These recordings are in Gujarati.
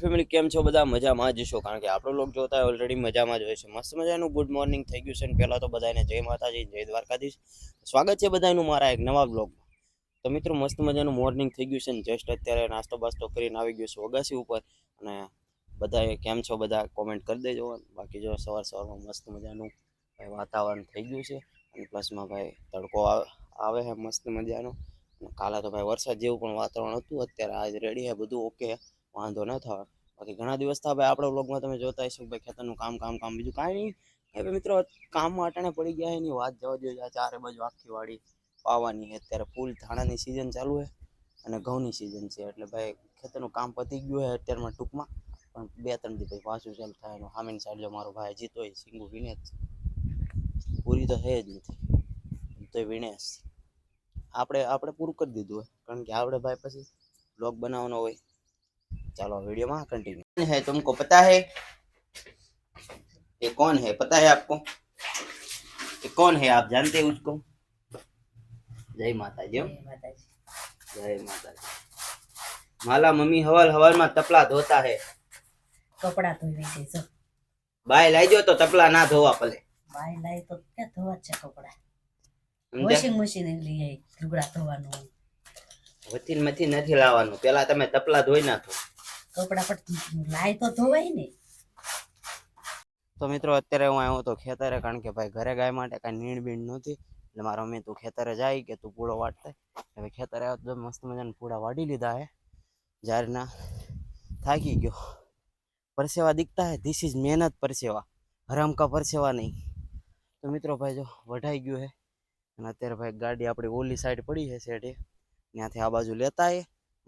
ફેમિલી કેમ છો? બધા મજામાં જ છો? કારણ કે આપણો લોક જોતા ઓલરેડી મજામાં જ હોય છે. મસ્ત મજાનું ગુડ મોર્નિંગ થઈ ગયું છે. અને પહેલાં તો બધાને જય માતાજી, જય દ્વારકાધીશ. સ્વાગત છે બધાનું મારા એક નવા બ્લોગમાં તો મિત્રો, મસ્ત મજાનું મોર્નિંગ થઈ ગયું છે ને જસ્ટ અત્યારે નાસ્તો બાસ્તો કરીને આવી ગયો છું અગાસી ઉપર. અને બધાએ કેમ છો? બધા કોમેન્ટ કરી દેજો. બાકી જો સવાર સવારમાં મસ્ત મજાનું ભાઈ વાતાવરણ થઈ ગયું છે. અને પ્લસમાં ભાઈ તડકો આવે છે મસ્ત મજાનો. કાલે તો ભાઈ વરસાદ જેવું પણ વાતાવરણ હતું. અત્યારે આજ રેડી છે, બધું ઓકે વાંધો ન થવા બાકી ઘણા દિવસ થયા ભાઈ આપણા બ્લોગમાં તમે જોતા હશો ભાઈ ખેતરનું કામ કામ કામ બીજું કાંઈ નહીં. ભાઈ મિત્રો કામમાં અટાણે પડી ગયા એની વાત જવા જોઈએ ચારે બાજુ આખી વાડી પાવાની અત્યારે ફૂલ ધાણાની સિઝન ચાલુ છે અને ઘઉંની સિઝન છે. એટલે ભાઈ ખેતરનું કામ પતી ગયું છે અત્યારમાં ટૂંકમાં. પણ બે ત્રણ દી ભાઈ પાછું ચાલુ થાય. એનું સામેની સાઈડ જો મારો ભાઈ જીતો સિંગુ વિને જ પૂરી તો છે જ નથી. તો વિનેશ આપણે આપણે પૂરું કરી દીધું હોય. કારણ કે આપણે ભાઈ પછી બ્લોગ બનાવવાનો હોય. चलो वीडियो में कंटिन्यू है तुमको पता है ये कौन है पता है आपको ये कौन है आप जानते हैं उसको जय माता जी जय माता जी माला मम्मी हवल हवल में तपला धोता है કપડા ધોઈ છે જો बाय लाई जो तो तपला ना धोवा पले બાય લાઈ તો ક્યાં ધોવા જ છે કપડા સમજ્યા? વોશિંગ મશીન લઈ આવી લુગડા ધોવાનું વતીન માંથી નથી લાવવાનું પેલા તમે તપલા ધોઈ નાખો કપડા પણ લાય તો ધોવાય ને. તો મિત્રો, અત્યારે હું આવ્યો તો ખેતરે, કારણ કે ભાઈ ઘરે ગાય માટે કાંઈ નીણ બીણ નહોતી. એટલે મારો મમ્મી તું ખેતરે જાય કે તું પૂળો વાટતા. હવે ખેતરે આવ્યો તો મસ્ત મજાના પૂળા વાડી લીધા હે. જારના થાકી ગયો. પરસેવા દીખતા હે. ધીસ ઇઝ મહેનત પરસેવા. હરામ કા પરસેવા નહીં. તો મિત્રો, ભાઈ જો વઢાઈ ગયું હે. અને અત્યારે ભાઈ ગાડી આપણી ઓલી સાઈડ પડી છે શેઠે ત્યાંથી આ બાજુ લેતા આવીએ.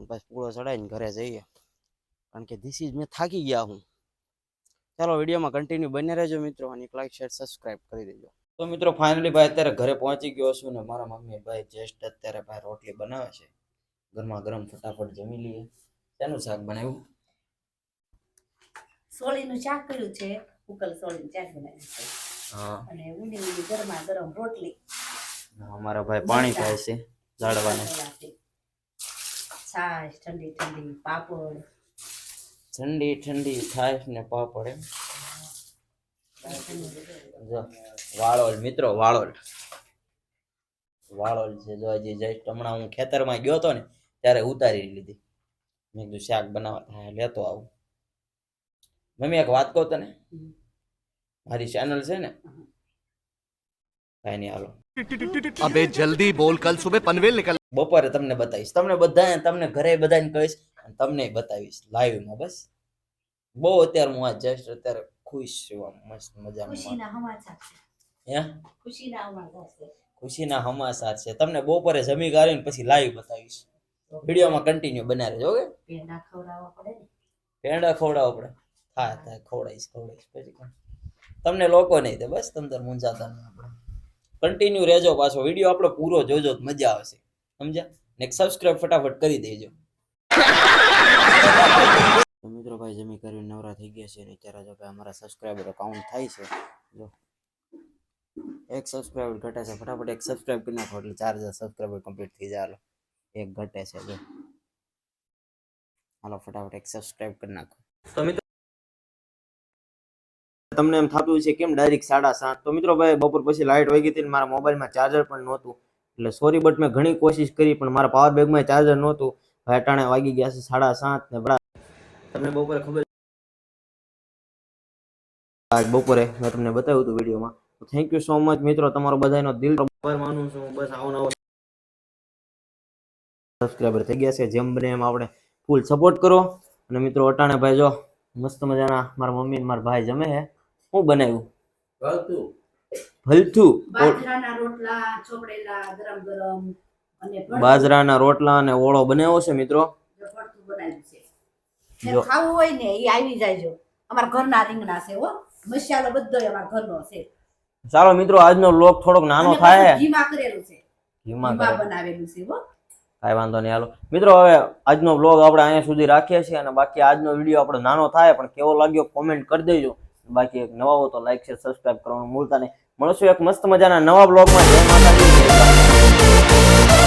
પછી પૂળો ચડાવીને ઘરે જઈએ. કારણ કે ધીસ ઇઝ મેં થાકી ગયા હું. ચાલો વિડીયોમાં કન્ટિન્યુ બને રહેજો મિત્રો અને એક લાઈક શેર સબસ્ક્રાઈબ કરી દેજો. તો મિત્રો ફાઇનલી ભાઈ અત્યારે ઘરે પહોંચી ગયો છું ને મારા મમ્મી ભાઈ જસ્ટ અત્યારે ભાઈ રોટલી બનાવે છે. ગરમા ગરમ ફટાફટ જમી લઈએ. શેનું શાક બનાવ્યું? સોળીનું શાક કર્યું છે. ઉકલ સોળીનું શાક બનાવ્યું છે. અને ઊંડી ઊંડી ગરમા ગરમ રોટલી. અમારા ભાઈ પાણી થાય છે ઝાડવાને છાશ ઠંડી ઠંડી પાપડ ઠંડી ઠંડી થાય ને પાપડ જો વાળોલ મિત્રો વાળોલ. વાળોલ છે જો હજી જસ્ટ હમણાં હું ખેતરમાં ગયો હતો ને ત્યારે ઉતારી લીધી. મેં કીધું શાક બનાવવા હા લેતો આવું. મમ્મી એક વાત કહો તને? મારી ચેનલ છે ને? કાંઈ નહીં હાલો. અબે જલ્દી બોલ કલ સુબે પનવેલ નીકળ. બપોરે તમને બતાવીશ. તમને બધા તમને ઘરે બધાને કહીશ તમને બતાવીશ લાઈવમાં બસ. બહુ અત્યારે હું આ જસ્ટ અત્યારે ખુશ છું મસ્ત મજામાં ખુશીના હે? હમાસાર છે. તમને બપોરે જમી કાઢીને પછી લાઈવ બતાવીશ. વિડીયોમાં કન્ટિન્યુ બના રહેજો ઓકે? પેંડા ખવડાવવા પડે પેંડા થાય થાય ખવડાવીશ ખવડાવીશ. પછી તમને લોકો નહીં તે બસ તમે તાર મૂંઝાતા નહીં આપણે કન્ટિન્યુ રહેજો પાછો. વીડિયો આપણો પૂરો જોજો મજા આવશે. સમજ્યા? ને સબસ્ક્રાઇબ ફટાફટ કરી દેજો. મિત્રો ભાઈ જમી કરીને નવરા થઈ ગયા છે અને અત્યારે જો ભાઈ અમારા સબસ્ક્રાઈબર કાઉન્ટ થાય છે. જો એક સબસ્ક્રાઈબર ઘટે છે. ફટાફટ એક સબસ્ક્રાઇબ કરી નાખો એટલે ચાર હજાર સબસ્ક્રાઈબર કમ્પ્લીટ થઈ જાય. એક ઘટે છે. જો હાલો ફટાફટ એક સબસ્ક્રાઈબ કરી નાખો. તો મિત્રો તમને એમ થતું છે કેમ ડાયરેક્ટ સાડા સાત? તો મિત્રો ભાઈ બપોર પછી લાઇટ વહી ગઈ હતી ને મારા મોબાઈલમાં ચાર્જર પણ નહોતું. એટલે સોરી બટ મેં ઘણી કોશિશ કરી પણ મારા પાવર બેગમાં ચાર્જર નહોતું. અટાણે વાગી ગયા છે સાડા સાત ને તમને બપોરે ખબર આજ બપોરે મેં તમને બતાવ્યું હતું વિડીયોમાં. તો થેન્ક યુ સો મચ મિત્રો તમારો બધાનો દિલ આભાર માનું છું બસ આવો નવો સબસ્ક્રાઈબર થઈ ગયા છે જેમ બને એમ આપણે ફૂલ સપોર્ટ કરો. અને મિત્રો અટાણે ભાઈ જો મસ્ત મજાના મારા મમ્મી ને મારા ભાઈ જમે છે. હું બનાવ્યું? ભલથું બાજરાના રોટલા ચોપડેલા ગરમ ગરમ. બાજરાના રોટલા અને ઓળો બનાવ્યો છે. મિત્રો જો. ખાવું હોય ને એ આવી જાયજો અમારા ઘરના રીંગણા છે હો. મસાલો બધો અમારા ઘરનો છે. ચાલો મિત્રો આજનો લોક થોડોક નાનો થાય. ઘીમાં કરેલું છે. ઘીમાં બનાવેલું છે હો. કાંઈ વાંધો નહીં હાલો. મિત્રો હવે આજનો બ્લોગ આપણે અહીંયા સુધી રાખીએ છીએ અને બાકી આજનો વીડિયો આપણો નાનો થાય પણ કેવો લાગ્યો કોમેન્ટ કરી દેજો. બાકી એક નવા હો તો લાઈક શેર સબસ્ક્રાઇબ કરવાનું ભૂલતા નહીં. મળશું એક મસ્ત મજાના નવા બ્લોગમાં જય માતાજી. જય.